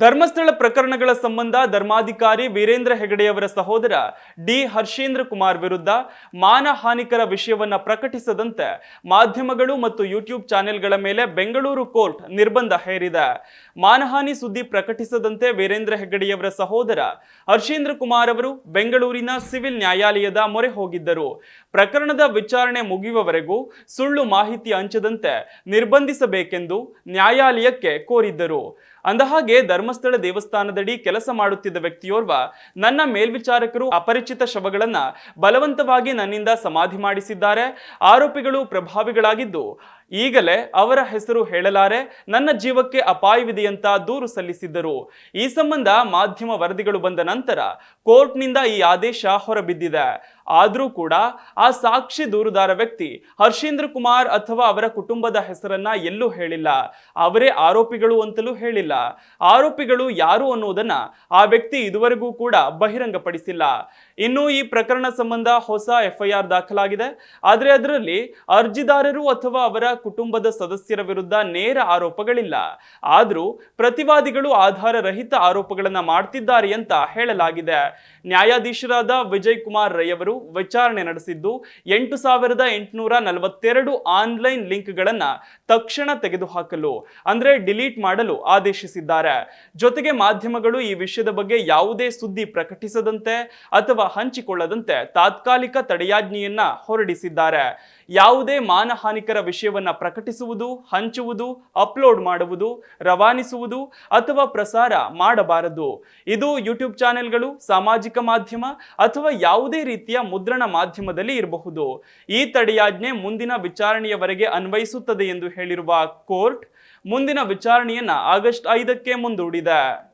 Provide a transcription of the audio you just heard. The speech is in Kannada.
ಧರ್ಮಸ್ಥಳ ಪ್ರಕರಣಗಳ ಸಂಬಂಧ ಧರ್ಮಾಧಿಕಾರಿ ವೀರೇಂದ್ರ ಹೆಗಡೆಯವರ ಸಹೋದರ ಡಿ ಹರ್ಷೇಂದ್ರ ಕುಮಾರ್ ವಿರುದ್ಧ ಮಾನಹಾನಿಕರ ವಿಷಯವನ್ನ ಪ್ರಕಟಿಸದಂತೆ ಮಾಧ್ಯಮಗಳು ಮತ್ತು ಯೂಟ್ಯೂಬ್ ಚಾನೆಲ್ಗಳ ಮೇಲೆ ಬೆಂಗಳೂರು ಕೋರ್ಟ್ ನಿರ್ಬಂಧ ಹೇರಿದೆ. ಮಾನಹಾನಿ ಸುದ್ದಿ ಪ್ರಕಟಿಸದಂತೆ ವೀರೇಂದ್ರ ಹೆಗಡೆಯವರ ಸಹೋದರ ಹರ್ಷೇಂದ್ರ ಕುಮಾರ್ ಅವರು ಬೆಂಗಳೂರಿನ ಸಿವಿಲ್ ನ್ಯಾಯಾಲಯದ ಮೊರೆ ಹೋಗಿದ್ದರು. ಪ್ರಕರಣದ ವಿಚಾರಣೆ ಮುಗಿಯುವವರೆಗೂ ಸುಳ್ಳು ಮಾಹಿತಿ ಹಂಚದಂತೆ ನಿರ್ಬಂಧಿಸಬೇಕೆಂದು ನ್ಯಾಯಾಲಯಕ್ಕೆ ಕೋರಿದ್ದರು. ಅಂದಹಾಗೆ ಧರ್ಮಸ್ಥಳ ದೇವಸ್ಥಾನದಡಿ ಕೆಲಸ ಮಾಡುತ್ತಿದ್ದ ವ್ಯಕ್ತಿಯೋರ್ವ ನನ್ನ ಮೇಲ್ವಿಚಾರಕರು ಅಪರಿಚಿತ ಶವಗಳನ್ನ ಬಲವಂತವಾಗಿ ನನ್ನಿಂದ ಸಮಾಧಿ ಮಾಡಿಸಿದ್ದಾರೆ. ಆರೋಪಿಗಳು ಪ್ರಭಾವಿಗಳಾಗಿದ್ದು ಈಗಲೇ ಅವರ ಹೆಸರು ಹೇಳಲಾರೆ, ನನ್ನ ಜೀವಕ್ಕೆ ಅಪಾಯವಿದೆಯಂತ ದೂರು ಸಲ್ಲಿಸಿದ್ದರು. ಈ ಸಂಬಂಧ ಮಾಧ್ಯಮ ವರದಿಗಳು ಬಂದ ನಂತರ ಕೋರ್ಟ್ನಿಂದ ಈ ಆದೇಶ ಹೊರಬಿದ್ದಿದೆ. ಆದರೂ ಕೂಡ ಆ ಸಾಕ್ಷಿ ದೂರುದಾರ ವ್ಯಕ್ತಿ ಹರ್ಷೇಂದ್ರ ಕುಮಾರ್ ಅಥವಾ ಅವರ ಕುಟುಂಬದ ಹೆಸರನ್ನ ಎಲ್ಲೂ ಹೇಳಿಲ್ಲ. ಅವರೇ ಆರೋಪಿಗಳು ಅಂತಲೂ ಹೇಳಿಲ್ಲ. ಆರೋಪಿಗಳು ಯಾರು ಅನ್ನೋದನ್ನ ಆ ವ್ಯಕ್ತಿ ಇದುವರೆಗೂ ಕೂಡ ಬಹಿರಂಗಪಡಿಸಿಲ್ಲ. ಇನ್ನು ಈ ಪ್ರಕರಣ ಸಂಬಂಧ ಹೊಸ ಎಫ್ಐಆರ್ ದಾಖಲಾಗಿದೆ. ಆದರೆ ಅದರಲ್ಲಿ ಅರ್ಜಿದಾರರು ಅಥವಾ ಅವರ ಕುಟುಂಬದ ಸದಸ್ಯರ ವಿರುದ್ಧ ನೇರ ಆರೋಪಗಳಿಲ್ಲ. ಆದರೂ ಪ್ರತಿವಾದಿಗಳು ಆಧಾರರಹಿತ ಆರೋಪಗಳನ್ನು ಮಾಡ್ತಿದ್ದಾರೆ ಅಂತ ಹೇಳಲಾಗಿದೆ. ನ್ಯಾಯಾಧೀಶರಾದ ವಿಜಯ್ ಕುಮಾರ್ ರೈ ಅವರು ವಿಚಾರಣೆ ನಡೆಸಿದ್ದು, ಎಂಟು ಸಾವಿರದ ಎಂಟುನೂರ ನಲವತ್ತೆರಡು ಆನ್ಲೈನ್ ಲಿಂಕ್ಗಳನ್ನು ತಕ್ಷಣ ತೆಗೆದುಹಾಕಲು, ಅಂದ್ರೆ ಡಿಲೀಟ್ ಮಾಡಲು ಆದೇಶಿಸಿದ್ದಾರೆ. ಜೊತೆಗೆ ಮಾಧ್ಯಮಗಳು ಈ ವಿಷಯದ ಬಗ್ಗೆ ಯಾವುದೇ ಸುದ್ದಿ ಪ್ರಕಟಿಸದಂತೆ ಅಥವಾ ಹಂಚಿಕೊಳ್ಳದಂತೆ ತಾತ್ಕಾಲಿಕ ತಡೆಯಾಜ್ಞೆಯನ್ನ ಹೊರಡಿಸಿದ್ದಾರೆ. ಯಾವುದೇ ಮಾನಹಾನಿಕರ ವಿಷಯವನ್ನ ಪ್ರಕಟಿಸುವುದು, ಹಂಚುವುದು ಅಪ್ಲೋಡ್ ಮಾಡುವುದು, ರವಾನಿಸುವುದು ಅಥವಾ ಪ್ರಸಾರ ಮಾಡಬಾರದು. ಇದು ಯೂಟ್ಯೂಬ್ ಚಾನೆಲ್ಗಳು, ಸಾಮಾಜಿಕ ಮಾಧ್ಯಮ ಅಥವಾ ಯಾವುದೇ ರೀತಿಯ ಮುದ್ರಣ ಮಾಧ್ಯಮದಲ್ಲಿ ಇರಬಹುದು. ಈ ತಡೆಯಾಜ್ಞೆ ಮುಂದಿನ ವಿಚಾರಣೆಯವರೆಗೆ ಅನ್ವಯಿಸುತ್ತದೆ ಎಂದು ಹೇಳಿರುವ ಕೋರ್ಟ್ ಮುಂದಿನ ವಿಚಾರಣೆಯನ್ನ ಆಗಸ್ಟ್ ಐದಕ್ಕೆ ಮುಂದೂಡಿದೆ.